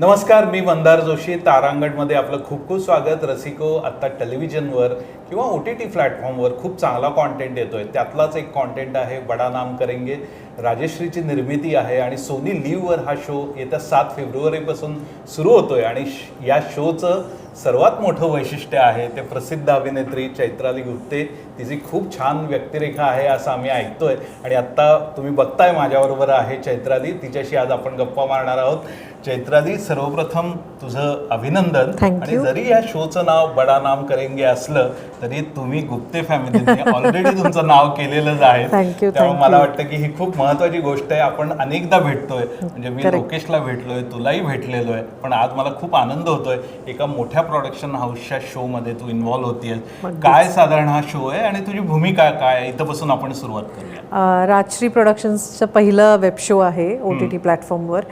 नमस्कार मी मंदार जोशी तारांगणमध्ये आपलं खूप खूप स्वागत. रसिको आत्ता टेलिव्हिजनवर किंवा ओ टी टी प्लॅटफॉर्मवर खूप चांगला कॉन्टेंट येतो आहे त्यातलाच एक कॉन्टेंट आहे बडा नाम करेंगे. राजेश्रीची निर्मिती आहे आणि सोनी लिव्हवर हा शो येत्या सात फेब्रुवारीपासून सुरू होतो आहे आणि श- या शोचं सर्वात मोठं वैशिष्ट्य आहे ते प्रसिद्ध अभिनेत्री चैत्राली गुप्ते तिची खूप छान व्यक्तिरेखा आहे असं आम्ही ऐकतोय. आणि आत्ता तुम्ही बघताय माझ्याबरोबर आहे चैत्राली तिच्याशी आज आपण गप्पा मारणार आहोत. चैत्राली सर्वप्रथम तुझं अभिनंदन. आणि. जरी या शोचं नाव बडा नाम करेंगे असलं तरी तुम्ही गुप्ते फॅमिलीने ऑलरेडी तुमचं नाव केलेलंच आहे. त्यामुळे मला. वाटतं की ही खूप महत्वाची गोष्ट आहे. आपण अनेकदा भेटतोय. म्हणजे मी. लोकेशला भेटलोय तुलाही भेटलेलो आहे पण आज मला खूप आनंद होतोय. एका मोठ्या प्रोडक्शन हाऊसच्या शो मध्ये तू इन्व्हॉल्व्ह होतीये. काय साधारण हा शो आहे? आणि तुझी भूमिका काय? इथंपासून आपण सुरुवात करूया. राजश्री प्रोडक्शन्सचं पहिलं वेब शो आहे ओ टी टी प्लॅटफॉर्मवर.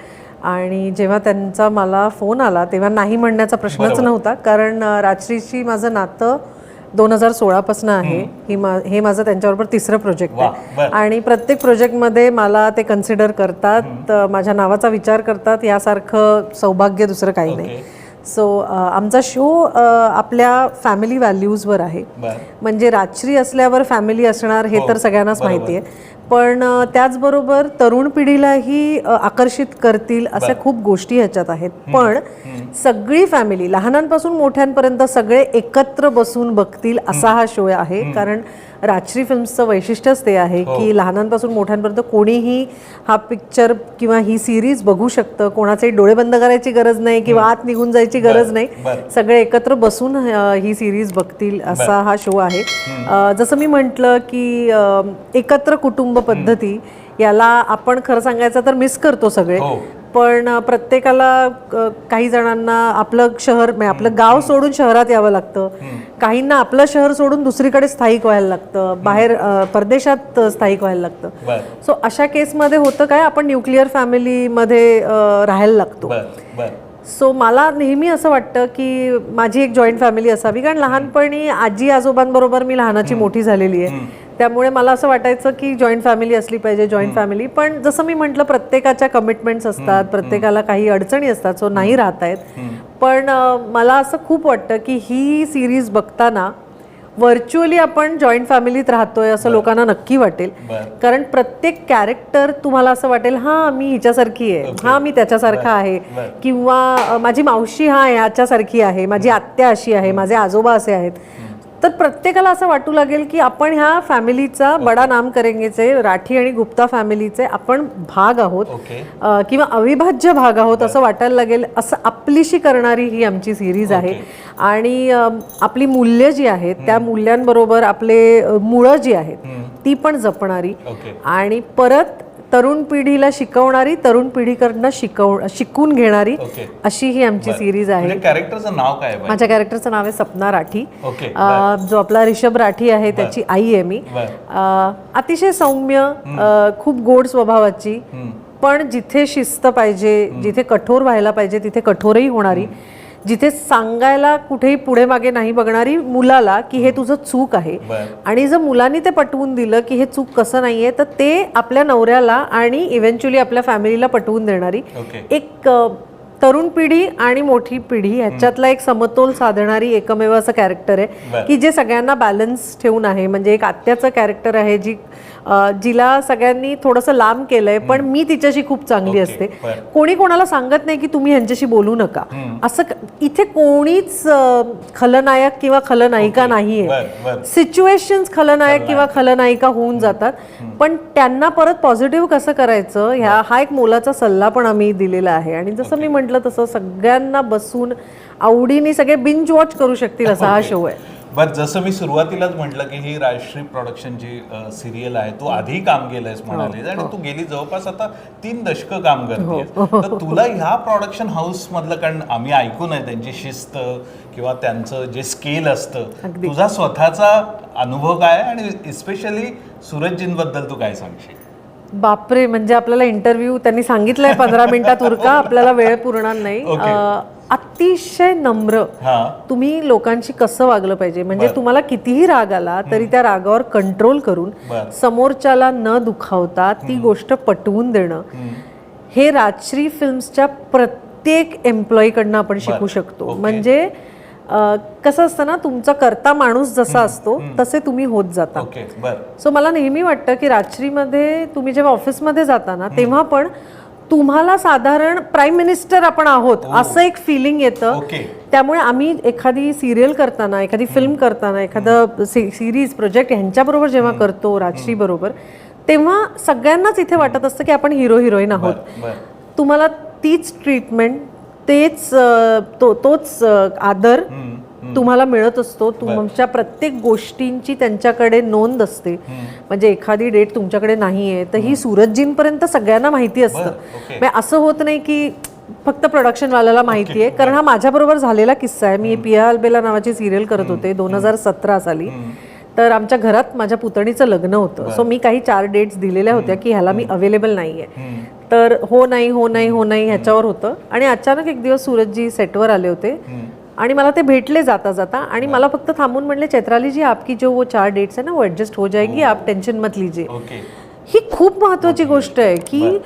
आणि जेव्हा त्यांचा मला फोन आला तेव्हा नाही म्हणण्याचा प्रश्नच. नव्हता. कारण राजश्रीशी माझं नातं दोन हजार सोळापासून आहे. ही मा हे माझं त्यांच्याबरोबर तिसरं प्रोजेक्ट आहे. आणि प्रत्येक प्रोजेक्टमध्ये मला ते कन्सिडर करतात माझ्या नावाचा विचार करतात यासारखं सौभाग्य दुसरं काही नाही. सो आमचा शो आपल्या फॅमिली व्हॅल्यूजवर आहे. म्हणजे राजश्री असल्यावर फॅमिली असणार हे हो, तर सगळ्यांनाच. माहिती आहे पण अ, त्याचबरोबर तरुण पिढीलाही आकर्षित करतील अशा. खूप गोष्टी ह्याच्यात आहेत. पण सगळी फॅमिली लहानांपासून मोठ्यांपर्यंत सगळे एकत्र बसून बघतील असा हा शो आहे. कारण राजश्री फिल्म्सचं वैशिष्ट्यच ते आहे हो. की लहानांपासून मोठ्यांपर्यंत कोणीही हा पिक्चर किंवा ही सिरीज बघू शकतं. कोणाचे डोळे बंद करायची गरज नाही किंवा आत निघून जायची गरज नाही. सगळे एकत्र बसून ही सिरीज बघतील असा हा शो आहे. जसं मी म्हटलं की एकत्र कुटुंब पद्धती याला आपण खरं सांगायचं तर मिस करतो सगळे. हो. पण प्रत्येकाला काही जणांना आपलं शहर म्हणजे आपलं गाव सोडून शहरात यावं लागतं. काहींना आपलं शहर सोडून दुसरीकडे स्थायिक व्हायला लागतं. बाहेर परदेशात स्थायिक व्हायला लागतं. सो अशा केसमध्ये होतं काय? आपण न्यूक्लिअर फॅमिलीमध्ये राहायला लागतो. सो मला नेहमी असं वाटतं की माझी एक जॉईंट फॅमिली असावी. कारण लहानपणी आजी आजोबांबरोबर मी लहानाची मोठी झालेली आहे. त्यामुळे मला असं वाटायचं की जॉईंट फॅमिली असली पाहिजे जॉईंट फॅमिली पण जसं मी म्हटलं प्रत्येकाच्या कमिटमेंट्स असतात प्रत्येकाला काही अडचणी असतात सो नाही राहत आहेत पण मला असं खूप वाटतं की ही सिरीज बघताना व्हर्च्युअली आपण जॉईंट फॅमिलीत राहतोय असं लोकांना नक्की वाटेल. कारण प्रत्येक कॅरेक्टर तुम्हाला असं वाटेल हा मी हिच्यासारखी आहे. हा मी त्याच्यासारखा आहे. किंवा माझी मावशी हा याच्यासारखी आहे माझी आत्या अशी आहे माझे आजोबा असे आहेत. तर प्रत्येकाला असं वाटू लागेल की आपण ह्या फॅमिलीचा बडा नाम करेंगेचे राठी आणि गुप्ता फॅमिलीचे आपण भाग आहोत. किंवा अविभाज्य भाग आहोत असं वाटायला लागेल. असं आपलीशी करणारी ही आमची सिरीज आहे. आणि आपली मूल्य जी आहेत त्या मूल्यांबरोबर आपले मुळं जी आहेत ती पण जपणारी. आणि परत तरुण पिढीला शिकवणारी तरुण पिढीकडनं शिकव शिकून घेणारी ओके अशी ही आमची सिरीज आहे. तुझ्या कॅरेक्टरचं नाव काय आहे बाई? माझ्या कॅरेक्टरचं नाव आहे सपना राठी. ओके अ, जो आपला रिषभ राठी आहे त्याची आई आहे मी. बर. अ, अतिशय सौम्य अ, खूप गोड स्वभावाची. पण जिथे शिस्त पाहिजे जिथे कठोर व्हायला पाहिजे तिथे कठोरही होणारी. जिथे सांगायला कुठेही पुढे मागे नाही बघणारी मुलाला की हे तुझं चूक आहे. आणि जर मुलांनी ते पटवून दिलं की हे चूक कसं नाहीये तर ते आपल्या नवऱ्याला आणि इव्हेंच्युअली आपल्या फॅमिलीला पटवून देणारी एक तरुण पिढी आणि मोठी पिढी ह्याच्यातला एक समतोल साधणारी एकमेव असं कॅरेक्टर आहे. की जे सगळ्यांना बॅलन्स ठेवून आहे. म्हणजे एक आत्याचं कॅरेक्टर आहे जी जिला सगळ्यांनी थोडंसं लांब केलंय पण मी तिच्याशी खूप चांगली असते. कोणी कोणाला सांगत नाही की तुम्ही ह्यांच्याशी बोलू नका. असं इथे कोणीच खलनायक किंवा खलनायिका नाहीये. सिच्युएशन्स खलनायक किंवा खलनायिका. होऊन जातात. पण त्यांना परत पॉझिटिव्ह कसं करायचं? ह्या हा एक मोलाचा सल्ला पण आम्ही दिलेला आहे. आणि जसं मी म्हटलं तसं सगळ्यांना बसून आवडीने सगळे बिंच वॉच करू शकतील असा हा शो आहे. बर जसं मी सुरुवातीलाच म्हटलं की ही राजश्री प्रोडक्शनची सिरियल आहे तू आधी काम केलंयस म्हणाले आणि तू गेली जवळपास आता तीन दशक काम करते तर तुला ह्या प्रोडक्शन हाऊस मधलं कारण आम्ही ऐकून आहे त्यांची शिस्त किंवा त्यांचं जे स्केल असतं तुझा स्वतःचा अनुभव काय? आणि स्पेशली सूरजजींबद्दल तू काय सांगशील? बापरे म्हणजे आपल्याला इंटरव्ह्यू त्यांनी सांगितलंय पंधरा मिनिटात उरका आपल्याला वेळ पुरणार नाही. अं, अतिशय नम्र तुम्ही लोकांशी कसं वागलं पाहिजे? म्हणजे तुम्हाला कितीही राग आला तरी त्या रागावर कंट्रोल करून समोरच्याला न दुखावता ती गोष्ट पटवून देणं. हे राजश्री फिल्म्सच्या प्रत्येक एम्प्लॉईकडनं आपण शिकू शकतो. म्हणजे कसं असतं ना तुमचा करता माणूस जसा असतो तसे तुम्ही होत जाता. ओके बर. सो मला नेहमी वाटतं की रात्रीमध्ये तुम्ही जेव्हा ऑफिसमध्ये जाता ना तेव्हा पण तुम्हाला साधारण प्राईम मिनिस्टर आपण आहोत असं एक फिलिंग येतं. ओके. त्यामुळे आम्ही एखादी सिरियल करताना एखादी फिल्म करताना एखादं सिरीज प्रोजेक्ट ह्यांच्याबरोबर जेव्हा करतो राजश्री बरोबर तेव्हा सगळ्यांनाच इथे वाटत असतं की आपण हिरो हिरोईन आहोत. तुम्हाला तीच ट्रीटमेंट तेच तो तोच आदर तुम्हाला मिळत असतो. तुमच्या प्रत्येक गोष्टींची त्यांच्याकडे नोंद असते. म्हणजे एखादी डेट तुमच्याकडे नाही आहे तर ही सूरजजींपर्यंत सगळ्यांना माहिती असतं. म्हणजे असं होत नाही की फक्त प्रोडक्शन वाल्याला माहिती आहे कारण हा माझ्याबरोबर झालेला किस्सा आहे. मी पिया अल्बेला नावाची सिरियल करत होते दोन हजार सतरा साली. तर आमच्या घरात माझ्या पुतणीचं लग्न होतं. सो मी काही चार डेट्स दिलेल्या होत्या की ह्याला मी अवेलेबल नाही आहे तर हो नाही हो नाही हो नाही ह्याच्यावर होतं. आणि अचानक एक दिवस सूरजजी सेटवर आले होते. आणि मला ते भेटले जाता जाता आणि मला फक्त थांबून म्हणले चैत्राली जी आपकी जो वो चार डेट्स है ना वो ऍडजस्ट हो जाएगी आप टेन्शन मत लीजिए. ही खूप महत्वाची गोष्ट आहे की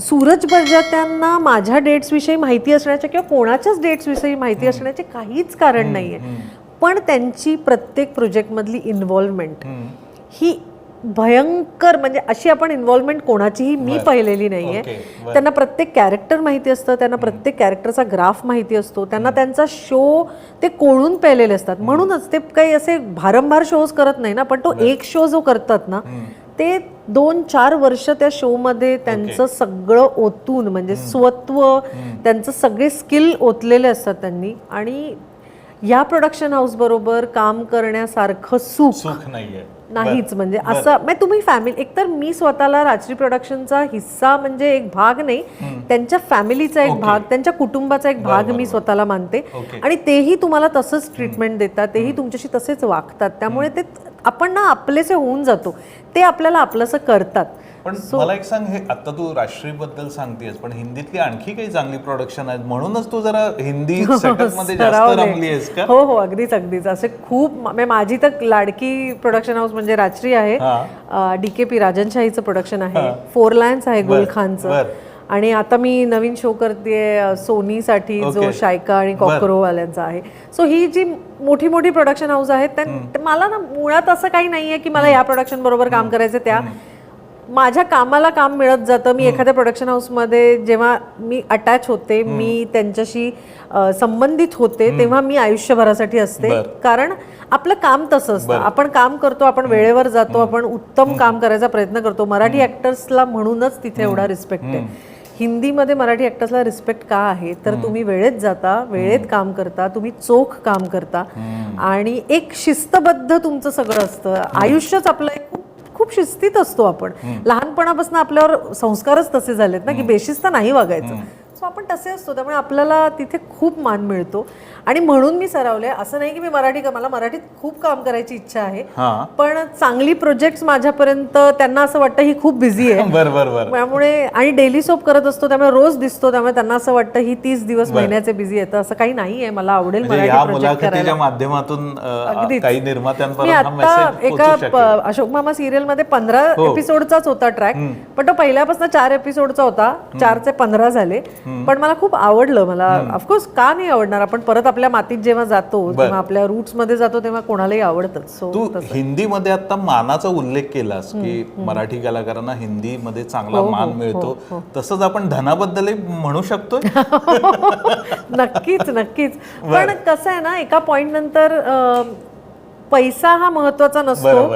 सूरज बर्जात्यांना माझ्या डेट्स विषयी माहिती असण्याच्या किंवा कोणाच्याच डेट्स विषयी माहिती असण्याचे काहीच कारण नाहीये. पण त्यांची प्रत्येक प्रोजेक्टमधली इन्व्हॉल्वमेंट ही भयंकर म्हणजे अशी आपण इन्व्हॉल्वमेंट कोणाचीही मी पाहिलेली नाहीये. ओके, त्यांना प्रत्येक कॅरेक्टर माहिती असतं त्यांना प्रत्येक कॅरेक्टरचा ग्राफ माहिती असतो त्यांना त्यांचा शो ते कोळून पेलेले असतात. म्हणूनच ते काही असे भारंभार शोज करत नाही ना पण तो एक शो जो करतात ना ते दोन चार वर्ष त्या शो मध्ये त्यांचं सगळं ओतून म्हणजे स्वत्व त्यांचं सगळे स्किल ओतलेले असतात त्यांनी. आणि या प्रोडक्शन हाऊस बरोबर काम करण्यासारखं सुख सुख नाहीये. नाहीच. म्हणजे असं म्हणजे तुम्ही फॅमिली एकतर मी स्वतःला राजश्री प्रोडक्शनचा हिस्सा म्हणजे एक भाग नाही. त्यांच्या फॅमिलीचा एक भाग त्यांच्या कुटुंबाचा एक भाग मी स्वतःला मानते. आणि तेही तुम्हाला तसंच ट्रीटमेंट देतात तेही तुमच्याशी तसेच वागतात. त्यामुळे ते आपण ना आपलेसे होऊन जातो. ते आपल्याला आपलंसं करतात. पण मला एक सांग हे आता तू राष्ट्रीयबद्दल सांगतेस पण हिंदीतली आणखी काही चांगली प्रोडक्शन आहेत? म्हणूनच तू जरा हिंदी सेटअपमध्ये जास्त सरावले. रमली आहेस का? हो हो अगदीच अगदीच. असे खूप म्हणजे माझी तर लाडकी प्रोडक्शन हाऊस म्हणजे राजश्री आहे. डी के पी राजनशाहीचं प्रोडक्शन आहे. फोर लायन्स आहे गुलखानचं. आणि आता मी नवीन शो करते सोनीसाठी जो शायका आणि कॉकरो वाल्यांचा आहे. सो ही जी मोठी मोठी प्रोडक्शन हाऊस आहेत त्यां- मला ना मुळात असं काही नाहीये की मला या प्रोडक्शन बरोबर काम करायचं त्या. माझ्या कामाला काम मिळत जातं. मी एखाद्या प्रोडक्शन हाऊसमध्ये जेव्हा मी अटॅच होते मी त्यांच्याशी संबंधित होते तेव्हा मी आयुष्यभरासाठी असते. कारण आपलं काम तसं असतं. आपण काम करतो आपण वेळेवर जातो आपण उत्तम काम करायचा प्रयत्न करतो. मराठी ऍक्टर्सला म्हणूनच तिथे एवढा रिस्पेक्ट आहे. हिंदीमध्ये मराठी ऍक्टर्सला रिस्पेक्ट का आहे? तर तुम्ही वेळेत जाता वेळेत काम करता तुम्ही चोख काम करता. आणि एक शिस्तबद्ध तुमचं सगळं असतं. आयुष्यच आपलं एक खूप खूप शिस्तीत असतो आपण. लहानपणापासून आपल्यावर संस्कारच तसे झालेत ना की बेशिस्त नाही वागायचं. सो आपण तसे असतो त्यामुळे आपल्याला तिथे खूप मान मिळतो. आणि म्हणून मी सरावले असं नाही की मी मराठी मला मराठीत खूप काम करायची इच्छा आहे. हा. पण चांगली प्रोजेक्ट माझ्यापर्यंत त्यांना असं वाटतं ही खूप बिझी आहे. बर बर बर. त्यामुळे आणि डेली सोप करत असतो त्यामुळे रोज दिसतो त्यामुळे त्यांना असं वाटतं ही तीस दिवस महिन्याचे बिझी येतं असं काही नाहीये मला आवडेल म्हणजे मराठी माध्यमातून. काही मी हा आता एका अशोक मामा सिरियलमध्ये पंधरा हो. एपिसोडचाच होता ट्रॅक पण तो पहिल्यापासून चार एपिसोडचा होता. चारचे पंधरा झाले. पण मला खूप आवडलं मला ऑफकोर्स का नाही आवडणार? आपण परत आपल्या मातीत जेव्हा जातो तेव्हा आपल्या रूट्समध्ये जातो तेव्हा कोणालाही आवडतच. सो तू हिंदीमध्ये आता मानाचा उल्लेख केलास की मराठी कलाकारांना हिंदीमध्ये चांगला हो, मान मिळतो. तसंच आपण धनाबद्दलही म्हणू शकतोय. नक्कीच नक्कीच. पण कसं आहे ना एका पॉइंट नंतर पैसा हा महत्त्वाचा नसतो.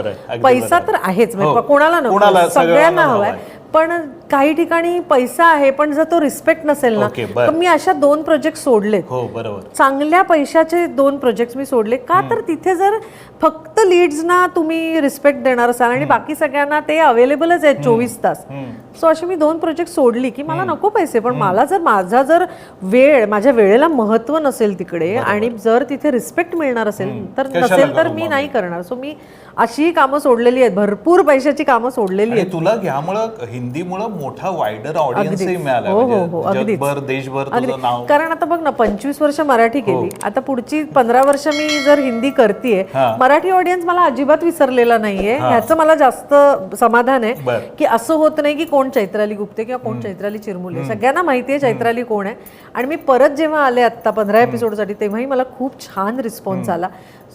पैसा तर आहेच म्हणजे हो. कोणाला नको. सगळ्यांना हवाय. पण काही ठिकाणी पैसा आहे पण जर तो रिस्पेक्ट नसेल ना. तर मी अशा दोन प्रोजेक्ट सोडलेत. हो बरोबर. चांगल्या पैशाचे दोन प्रोजेक्ट मी सोडले. का तर तिथे जर फक्त लीड्सना तुम्ही रिस्पेक्ट देणार असाल आणि बाकी सगळ्यांना ते अवेलेबलच आहेत चोवीस तास. सो अशी मी दोन प्रोजेक्ट सोडली की मला नको पैसे पण मला जर माझा जर वेळ माझ्या वेळेला महत्त्व नसेल तिकडे आणि जर तिथे रिस्पेक्ट मिळणार असेल तर नसेल तर मी? नाही करणार. सो मी अशीही कामं सोडलेली आहेत भरपूर पैशाची कामं सोडलेली आहेत. तुला ह्यामुळं हिंदीमुळं मोठा वायडर मिळाला. हो, हो, हो, म्हणजे देशभर. तुझं नाव. कारण आता बघ ना पंचवीस वर्ष मराठी हो. केली. आता पुढची पंधरा वर्ष मी जर हिंदी करतेय हा. मराठी ऑडियन्स मला अजिबात विसरलेला नाहीये. ह्याचं मला जास्त समाधान आहे. की असं होत नाही की कोण कोण चैत्राली गुप्ते किंवा कोण चैत्राली चिरमुले? सगळ्यांना माहिती आहे चैत्राली कोण आहे. आणि मी परत जेव्हा आले आत्ता पंधरा एपिसोडसाठी तेव्हाही मला खूप छान रिस्पॉन्स आला.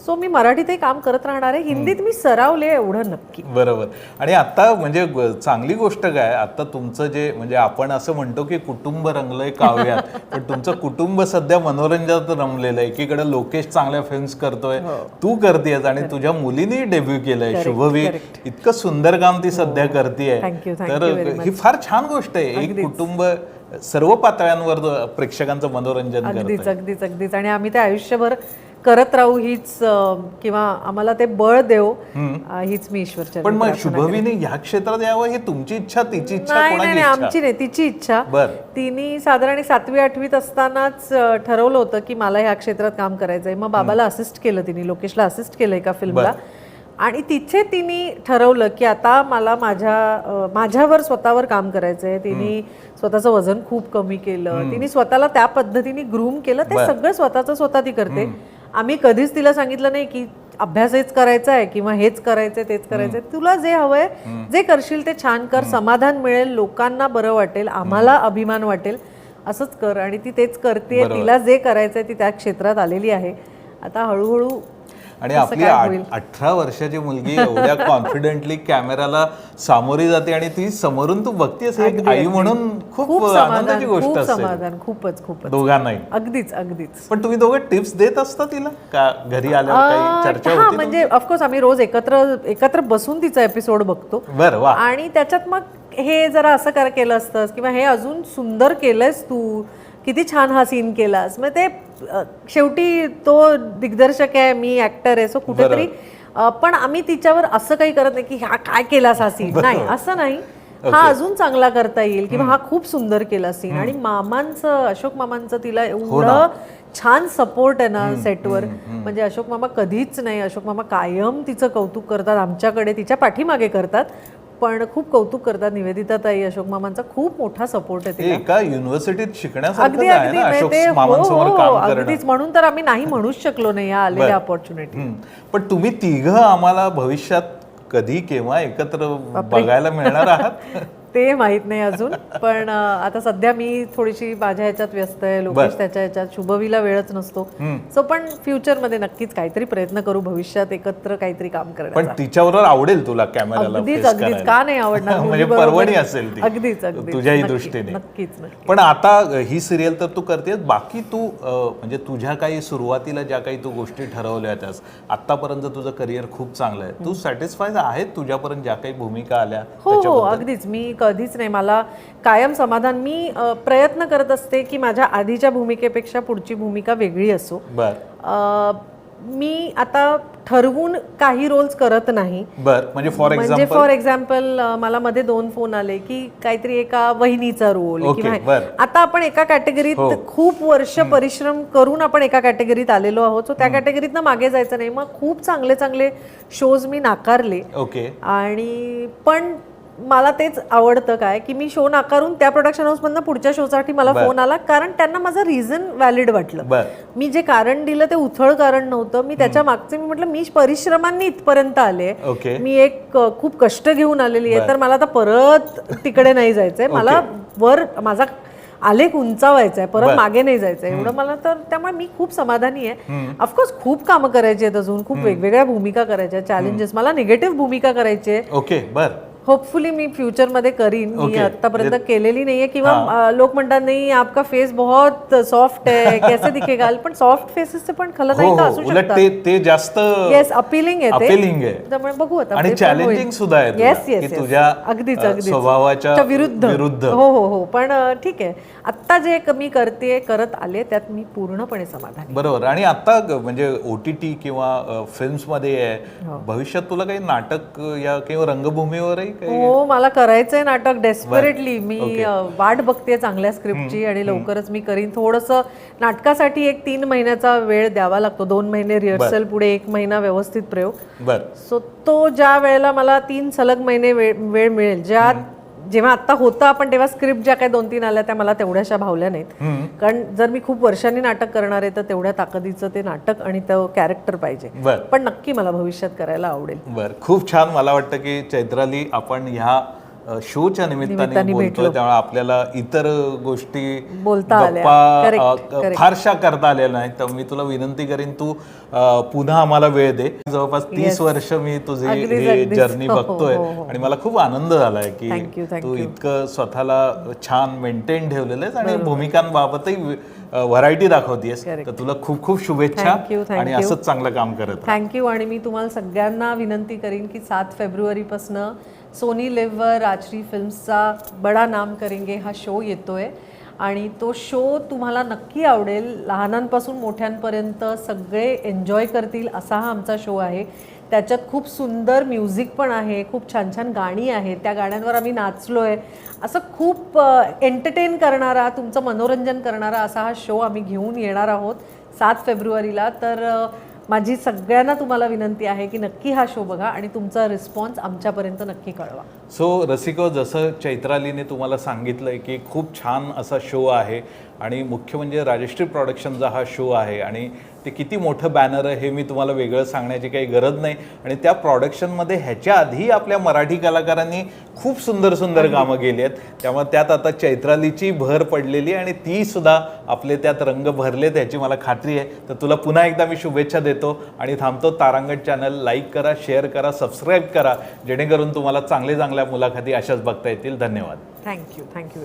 सो मी मराठीतही काम करत राहणार आहे. हिंदीत मी सरावले एवढं नक्की. बरोबर. आणि आता म्हणजे चांगली गोष्ट काय आता तुमचं जे म्हणजे आपण असं म्हणतो की कुटुंब रंगलंय काव्यात पण तुमचं कुटुंब सध्या मनोरंजनात रमलेलं आहे. एकीकडे लोकेश चांगल्या फिल्म्स करतोय तू करतेयस आणि तुझ्या मुलीने डेब्यू केलंय शुभवी. इतकं सुंदर काम ती सध्या you, thank तर ही फार छान गोष्ट आहे. एक कुटुंब सर्व पातळ्यांवर प्रेक्षकांचं मनोरंजन करत अगदीच अगदीच अगदीच. आणि आम्ही ते आयुष्यभर करत राहू हीच किंवा आम्हाला ते बळ देव हीच मी ईश्वरच्या पण मग शुभवीने ह्या क्षेत्रात यावं ही तुमची इच्छा तिची इच्छा नाही नाही आमची नाही तिची इच्छा. बर. तिने साधारण सातवी आठवीत असतानाच ठरवलं होतं की मला ह्या क्षेत्रात काम करायचंय. मग बाबाला असिस्ट केलं तिने लोकेशला असिस्ट केलं एका फिल्मला आणि तिथे तिने ठरवलं की आता मला माझ्या माझ्यावर स्वतःवर काम करायचंय. तिने स्वतःचं वजन खूप कमी केलं. तिने स्वतःला त्या पद्धतीने ग्रूम केलं. ते सगळं स्वतःचं स्वतः ती करते. आम्ही कधीच तिला सांगितलं नाही की अभ्यास हेच करायचा आहे किंवा हेच करायचंय तेच करायचंय. तुला जे हवंय जे करशील ते छान कर समाधान मिळेल लोकांना बरं वाटेल आम्हाला अभिमान वाटेल असंच कर. आणि ती तेच करते तिला जे करायचंय ती त्या क्षेत्रात आलेली आहे. आता हळूहळू आणि आपली? अठरा वर्षाची मुलगी एवढ्या कॉन्फिडेंटली कॅमेराला सामोरी जाते आणि ती समोरून तू बघतेस एक आई म्हणून खूप खूप आनंदाची गोष्ट खूप समाधान खूपच खूपच. दोघांनाही. अगदीच अगदीच. पण तुम्ही दोघं टिप्स देत असता तिला? का घरी आल्यावर चर्चा होती म्हणजे ऑफकोर्स आम्ही रोज एकत्र एकत्र बसून तिचा एपिसोड बघतो. बर आणि त्याच्यात मग हे जरा असं कर केलं असतंस किंवा हे अजून सुंदर केलंयस तू? किती छान हा सीन केलास? मग ते शेवटी तो दिग्दर्शक आहे मी ऍक्टर आहे सो कुठेतरी पण आम्ही तिच्यावर असं काही करत नाही की हा काय केलास हा सीन नाही असं नाही. हा अजून चांगला करता येईल किंवा हा खूप सुंदर केला सीन आणि मामांचं अशोक मामांचं तिला एवढं छान सपोर्ट आहे ना सेटवर म्हणजे अशोक मामा कधीच नाही अशोक मामा कायम तिचं कौतुक करतात आमच्याकडे तिच्या पाठीमागे करतात. पण खूप कौतुक करतात निवेदिता ताई अशोक मामांचा खूप मोठा सपोर्ट आहे एका युनिव्हर्सिटीत शिकण्यासारखं आहे ना म्हणजे अशोक हो, मामांसमोर हो, काम करणं. अगदीच म्हणून तर आम्ही नाही म्हणूच शकलो नाही या आलेल्या ऑपॉर्च्युनिटी. पण तुम्ही तिघ आम्हाला भविष्यात कधी केव्हा एकत्र बघायला मिळणार आहात? ते माहीत नाही अजून पण आता सध्या मी थोडीशी माझ्या ह्याच्यात व्यस्त आहे लोकेश त्याच्या ह्याच्यात शुभवीला वेळच नसतो. सो पण फ्युचरमध्ये नक्कीच काहीतरी प्रयत्न करू भविष्यात एकत्र काहीतरी काम करण्याचा. पण तिच्याबरोबर आवडेल तुला कॅमेराला अगदीच अगदीच. का नाही आवडणार? म्हणजे? पर्वणी असेल ती. अगदीच अगदीच. तुझ्याही दृष्टीने. नक्कीच नक्की. पण आता ही सिरियल तर तू करतेस. बाकी तू म्हणजे तुझ्या काही सुरुवातीला ज्या काही तू गोष्टी ठरवल्या होत्यास आतापर्यंत तुझं करिअर खूप चांगलं आहे. तू सॅटिस्फाय आहेत तुझ्यापर्यंत ज्या काही भूमिका आल्या हो हो. अगदीच. मी कधीच नाही. मला कायम समाधान. मी प्रयत्न करत असते की माझ्या आधीच्या भूमिकेपेक्षा पुढची भूमिका वेगळी असो. मी आता ठरवून काही रोल्स करत नाही. बर. म्हणजे फॉर म्हणजे एक्झाम्पल फॉर एक्झाम्पल मला मध्ये दोन फोन आले की काहीतरी एका वहिनीचा रोल किंवा. आता आपण एका कॅटेगरीत हो. खूप वर्ष परिश्रम करून आपण एका कॅटेगरीत आलेलो आहोत. सो त्या कॅटेगरीतनं मागे जायचं नाही. मग खूप चांगले चांगले शोज मी नाकारले. ओके आणि पण मला तेच आवडतं काय की मी शो नाकारून त्या प्रोडक्शन हाऊसमधनं पुढच्या शोसाठी मला. फोन आला कारण त्यांना माझं रिझन व्हॅलिड वाटलं. मी जे कारण दिलं ते उथळ कारण नव्हतं. मी त्याच्या मागचे मी म्हटलं मी परिश्रमांनी इथपर्यंत आले. मी एक खूप कष्ट घेऊन आलेली आहे. तर मला आता परत तिकडे नाही जायचंय. मला वर माझा आलेख उंचावायचा आहे परत मागे नाही जायचं एवढं मला तर त्यामुळे मी खूप समाधानी आहे. ऑफकोर्स खूप कामं करायची आहेत अजून खूप वेगवेगळ्या भूमिका करायच्या चॅलेंजेस मला निगेटिव्ह भूमिका करायची आहे. ओके बर. होपफुली मी फ्युचरमध्ये करीन. मी Okay. आतापर्यंत केलेली नाहीये किंवा अ, लोक म्हणतात नाही आपका फेस बहुत सॉफ्ट आहे कैसे दिखेगा? पण सॉफ्ट फेसेसचे पण हो खलनायिका हो असू उलट शकतात. ते ते जास्त येस अपीलिंग आहे ते. अपिलिंग आहे. त्यामुळे बघू आता. आणि चॅलेंजिंग सुद्धा आहे तुला, येस येस की तुझ्या अगदीच अ, अगदीच. स्वभावाच्या च्या विरुद्ध. विरुद्ध. हो हो हो. पण अ, ठीक आहे. आत्ता जे क- मी करते करत आले त्यात मी पूर्णपणे समाधान बरोबर. आणि आता ग- म्हणजे ओ टी टी किंवा फिल्म्समध्ये हो. आहे भविष्यात तुला काही नाटक या किंवा रंगभूमीवरही हो मला करायचंय नाटक डेस्परेटली मी वाट बघते चांगल्या स्क्रिप्टची आणि लवकरच मी करीन. थोडस नाटकासाठी एक तीन महिन्याचा वेळ द्यावा लागतो. दोन महिने रिहर्सल पुढे एक महिना व्यवस्थित प्रयोग. सो तो ज्या वेळेला मला तीन सलग महिने वेळ वेळ मिळेल ज्या जेव्हा आता होतं आपण तेव्हा स्क्रिप्ट ज्या काही दोन तीन आल्या त्या मला तेवढ्याशा भावल्या नाहीत. कारण जर मी खूप वर्षांनी नाटक करणार आहे तर तेवढ्या ताकदीचं ते नाटक आणि तो कॅरेक्टर पाहिजे. पण नक्की मला भविष्यात करायला आवडेल. बर. खूप छान मला वाटतं की चैत्राली आपण ह्या शोच्या निमित्ताने बोलतोय. त्यामुळे आपल्याला इतर गोष्टी बोलता. गप्पा. फारशा करता आलेल्या नाही तर मी तुला विनंती करीन तू पुन्हा आम्हाला वेळ दे जवळपास तीस वर्ष मी तुझी ही. जर्नी बघतोय हो, हो. आणि मला खूप आनंद झालाय की तू. इतकं स्वतःला छान मेंटेन ठेवलेलं आहेस आणि भूमिकांबाबतही व्हरायटी Correct. तर तुला खूप खूप शुभेच्छा आणि. असंच चांगलं काम करत. थँक्यू आणि मी तुम्हाला सगळ्यांना विनंती करीन की सात फेब्रुवारीपासनं सोनी लिव्हर राजश्री फिल्म्सचा बडा नाम करेंगे हा शो येतोय. आणि तो शो तुम्हाला नक्की आवडेल. लहानांपासून मोठ्यांपर्यंत सगळे एन्जॉय करतील असा हा आमचा शो आहे. त्याच्यात खूप सुंदर म्युझिक पण आहे खूप छान छान गाणी आहेत. त्या गाण्यांवर आम्ही नाचलो आहे असं खूप एंटरटेन करणारा तुमचं मनोरंजन करणारा असा हा शो आम्ही घेऊन येणार आहोत सात फेब्रुवारीला. तर माझी सगळ्यांना तुम्हाला विनंती आहे की नक्की हा शो बघा आणि तुमचा रिस्पॉन्स आमच्यापर्यंत नक्की कळवा. सो रसिको जसं चैत्रालीने तुम्हाला सांगितलंय की खूप छान असा शो आहे आणि मुख्य म्हणजे राजश्री प्रोडक्शनचा हा शो आहे आणि ते किती मोठं बॅनर आहे हे मी तुम्हाला वेगळं सांगण्याची काही गरज नाही. आणि त्या प्रोडक्शनमध्ये ह्याच्या आधी आपल्या मराठी कलाकारांनी खूप सुंदर सुंदर कामं केली आहेत. त्यामुळे त्यात आता चैत्रालीची भर पडलेली आहे आणि ती सुद्धा आपले त्यात रंग भरलेत ह्याची मला खात्री आहे. तर तुला पुन्हा एकदा मी शुभेच्छा देतो आणि थांबतो तारांगण चॅनल लाईक करा शेअर करा सबस्क्राईब करा जेणेकरून तुम्हाला चांगले चांगल्या मुलाखती अशाच बघता येतील. धन्यवाद. Thank you thank you